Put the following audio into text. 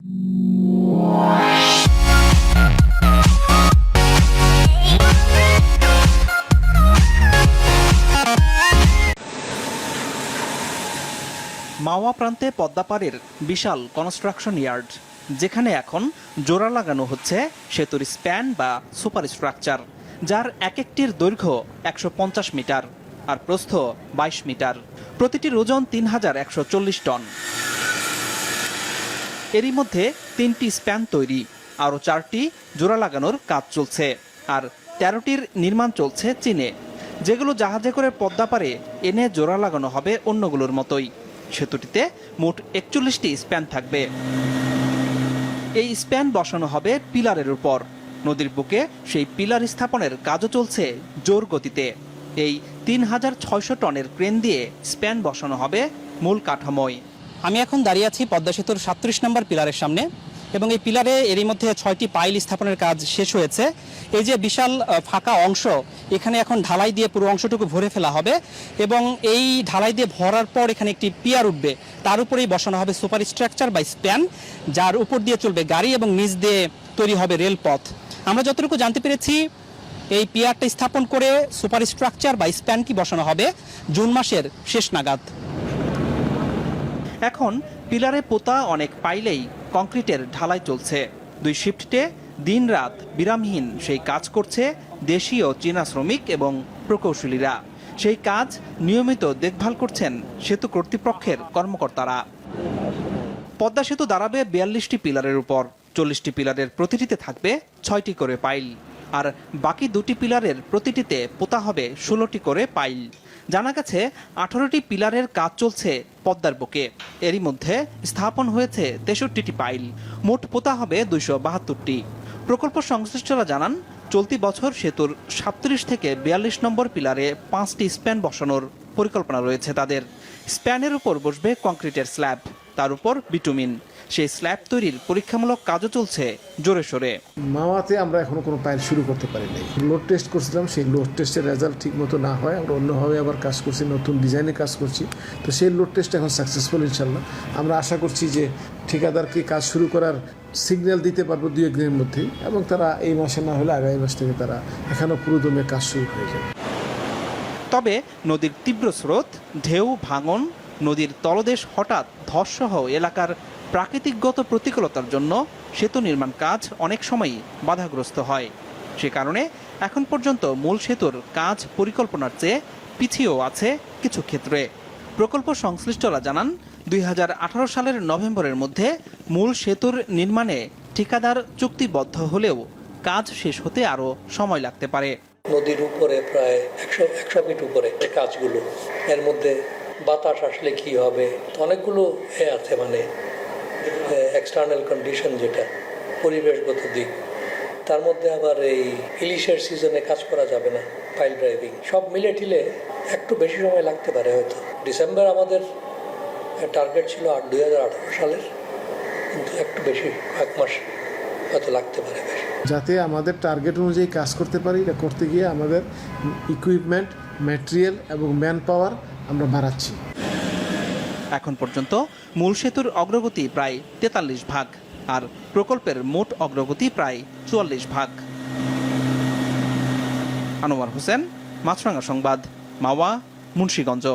মাওয়া প্রান্তে পদ্মাপাড়ের বিশাল construction yard, যেখানে এখন জোড়া লাগানো হচ্ছে সেতুর স্প্যান বা সুপার স্ট্রাকচার যার এক একটির দৈর্ঘ্য একশো পঞ্চাশ মিটার আর প্রস্থ বাইশ মিটার। প্রতিটির ওজন তিন হাজার একশো চল্লিশ টন। এরই মধ্যে তিনটি স্প্যান তৈরি, আরও চারটি জোড়া লাগানোর কাজ চলছে, আর তেরোটির নির্মাণ চলছে চীনে। যেগুলো জাহাজে করে পদ্মা পারে এনে জোড়া লাগানো হবে অন্যগুলোর মতোই। সেতুটিতে মোট একচল্লিশটি স্প্যান থাকবে। এই স্প্যান বসানো হবে পিলারের উপর। নদীর বুকে সেই পিলার স্থাপনের কাজও চলছে জোর গতিতে। এই তিন হাজার ছয়শো টনের ক্রেন দিয়ে স্প্যান বসানো হবে মূল কাঠামোয়। আমি এখন দাঁড়িয়ে আছি পদ্মা সেতুর সাতত্রিশ নম্বর পিলারের সামনে এবং এই পিলারে এরই মধ্যে ছয়টি পাইল স্থাপনের কাজ শেষ হয়েছে। এই যে বিশাল ফাঁকা অংশ, এখানে এখন ঢালাই দিয়ে পুরো অংশটুকু ভরে ফেলা হবে এবং এই ঢালাই দিয়ে ভরার পর এখানে একটি পিয়ার উঠবে। তার উপরেই বসানো হবে সুপার স্ট্রাকচার বা স্প্যান, যার উপর দিয়ে চলবে গাড়ি এবং নিচ দিয়ে তৈরি হবে রেলপথ। আমরা যতটুকু জানতে পেরেছি, এই পিয়ারটা স্থাপন করে সুপার স্ট্রাকচার বা স্প্যান কি বসানো হবে, জুন মাসের শেষ নাগাদ। এখন পিলারে পোতা অনেক পাইলেই কংক্রিটের ঢালাই চলছে। দুই শিফটে দিনরাত বিরামহীন সেই কাজ করছে দেশীয় চীনা শ্রমিক এবং প্রকৌশলীরা। সেই কাজ নিয়মিত দেখভাল করছেন সেতু কর্তৃপক্ষের কর্মকর্তারা। পদ্মা সেতু দাঁড়াবে বিয়াল্লিশটি পিলারের উপর। চল্লিশটি পিলারের প্রতিটিতে থাকবে ছয়টি করে পাইল। আর বাকি দুটি পিলারের প্রতিটিতে পোতা হবে ষোলোটি করে পাইল। জানা গেছে, আঠারোটি পিলারের কাজ চলছে পদ্মার বুকে। এরই মধ্যে স্থাপন হয়েছে তেষট্টিটি পাইল। মোট পোতা হবে দুইশো বাহাত্তরটি। প্রকল্প সংশ্লিষ্টরা জানান, চলতি বছর সেতুর সাতত্রিশ থেকে বিয়াল্লিশ নম্বর পিলারে পাঁচটি স্প্যান বসানোর পরিকল্পনা রয়েছে তাদের। স্প্যানের উপর বসবে কংক্রিটের স্ল্যাব। তার উপর বিটুমিন সেই স্ল্যাব তৈরির পরীক্ষামূলক কাজও চলছে জোরে সোরে। মাওয়াতে আমরা এখনও কোনো পাইল শুরু করতে পারি নাই। লোড টেস্ট করছিলাম সেই লোড টেস্টের রেজাল্ট ঠিক মতো না হয়। আমরা অন্যভাবে আবার কাজ করছি নতুন ডিজাইনে কাজ করছি। তো সেই লোড টেস্ট এখন সাকসেসফুল ইনশাল্লাহ আমরা আশা করছি যে ঠিকাদারকে কাজ শুরু করার সিগন্যাল দিতে পারব দুই একদিনের মধ্যেই এবং তারা এই মাসে না হলে আগামী মাস থেকে তারা এখনও পুরোদমে কাজ শুরু হয়ে যাবে তবে নদীর তীব্র স্রোত ঢেউ ভাঙন নদীর তলদেশ হঠাৎ ধসসহ এলাকার প্রাকৃতিকগত প্রতিকূলতার জন্য সেতু নির্মাণ কাজ অনেক সময়ই বাধাগ্রস্ত হয়। সে কারণে এখন পর্যন্ত মূল সেতুর কাজ পরিকল্পনার চেয়ে পিছিয়েও আছে কিছু ক্ষেত্রে। প্রকল্প সংশ্লিষ্টরা জানান, দুই হাজার আঠারো সালের নভেম্বরের মধ্যে মূল সেতুর নির্মাণে ঠিকাদার চুক্তিবদ্ধ হলেও কাজ শেষ হতে আরও সময় লাগতে পারে। নদীর উপরে প্রায় একশো একশো ফিট উপরে কাজগুলো, এর মধ্যে বাতাস আসলে কি হবে? অনেকগুলো এ আছে মানে এক্সটার্নাল কন্ডিশন যেটা, পরিবেশগত দিক। তার মধ্যে আবার এই ইলিশের সিজনে কাজ করা যাবে না পাইল ড্রাইভিং সব মিলে টিলে একটু বেশি সময় লাগতে পারে হয়তো। ডিসেম্বর আমাদের টার্গেট ছিল আট, দুই সালের। কিন্তু একটু বেশি, কয়েক মাস হয়তো লাগতে পারে যাতে আমাদের টার্গেট অনুযায়ী কাজ করতে পারি, এটা করতে গিয়ে আমাদের ইকুইপমেন্ট ম্যাটেরিয়াল এবং ম্যান পাওয়ার আমরা বাড়াচ্ছি। এখন পর্যন্ত মূল সেতুর অগ্রগতি প্রায় তেতাল্লিশ ভাগ, আর প্রকল্পের মোট অগ্রগতি প্রায় চুয়াল্লিশ ভাগ। আনোয়ার হোসেন মাছরাঙ্গা সংবাদ, মাওয়া, মুন্সীগঞ্জ।